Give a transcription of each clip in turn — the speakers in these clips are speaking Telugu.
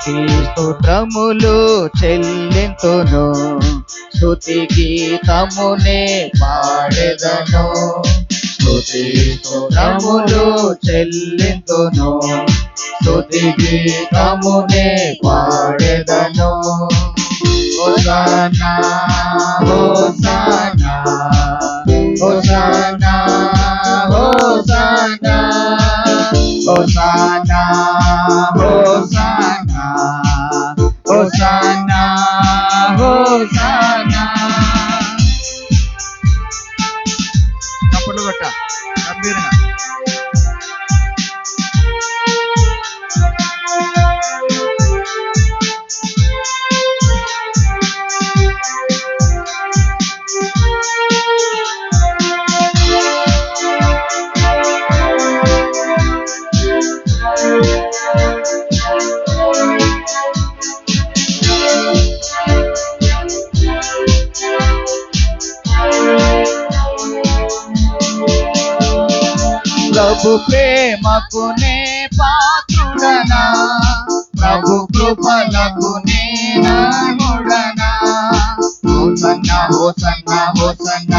స్తుతి స్తోత్రములు చెల్లింతును. స్తుతి గీతమునే పాడెదను. స్తుతి స్తోత్రములు చెల్లింతును. స్తుతి గీతమునే పాడెదను. హోసనా హోసనా హోసనా హోసనా హోసనా. பாட்டா நம்பிடுங்க ప్రభు ప్రేమకు నే పాత్రుడనా? ప్రభు కృపలకు నే హోసన్న హోసన్న హోసన్న.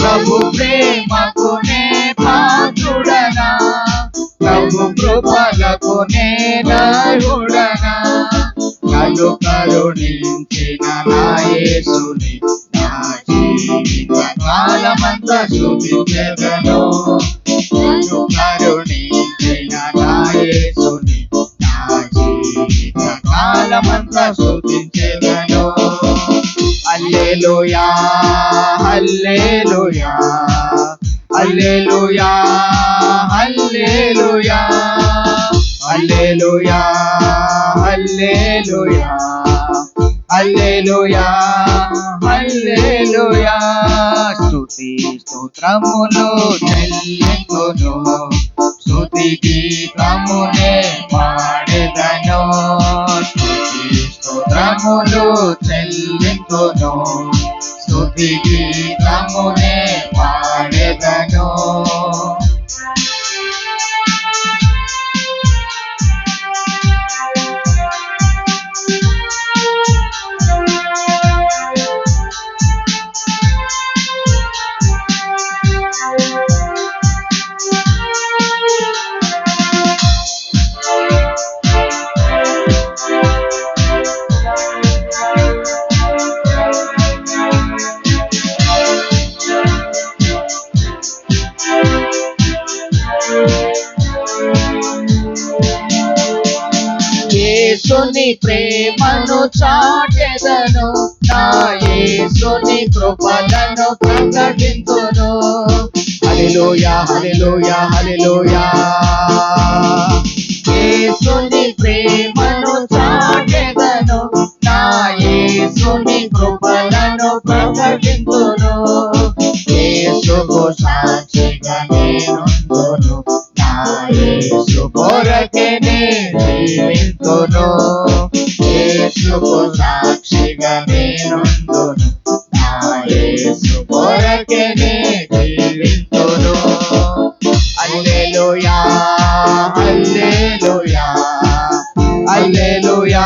ప్రభు ప్రేమకు నే పాత్రుడనా? ప్రభు కృపలకు నే నానుడనా నన్ను కరుణించిన నాయసుని that you will never know. You gotta need a diet, so need a కాలమంతా శోధించేదను అల్లేలోయా అల్లేలోయా అల్లేలోయా అల్లేలోయా అల్లేలోయా అల్లేలోయా హల్లెలూయా హల్లెలూయా. స్తుతి స్తోత్రములు చెల్లింతును స్తుతి గీతమునే పాడెదను. స్తుతి స్తోత్రములు చెల్లింతును స్తుతి గీతమునే పాడెదను యేసుని ప్రేమను చాటెదను. నా యేసుని కృపలను ప్రకటించును హల్లెలూయా హల్లెలూయా హల్లెలూయా. మేలుకు సాక్షిగా నేనుందును నా యేసు కొరకే నే జీవింతును hallelujah hallelujah hallelujah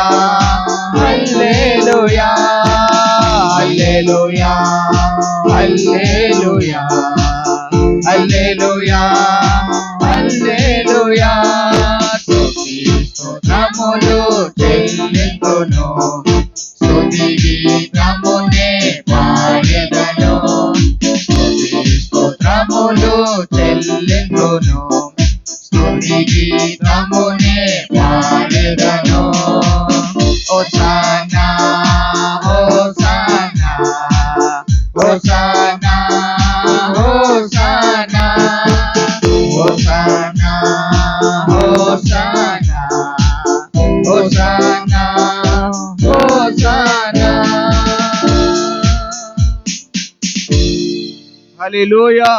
hallelujah hallelujah hallelujah అల్లెలు చేతను స్తుతి గీతమునే పాడెదను స్తుతి స్తోత్రములు చెల్లిందును స్తుతి గీతమునే పాడెదను ఓ సానా ఓ సానా ఓ సానా ఓ సానా ఓ సానా Hosanna, Hosanna. அலை லூயா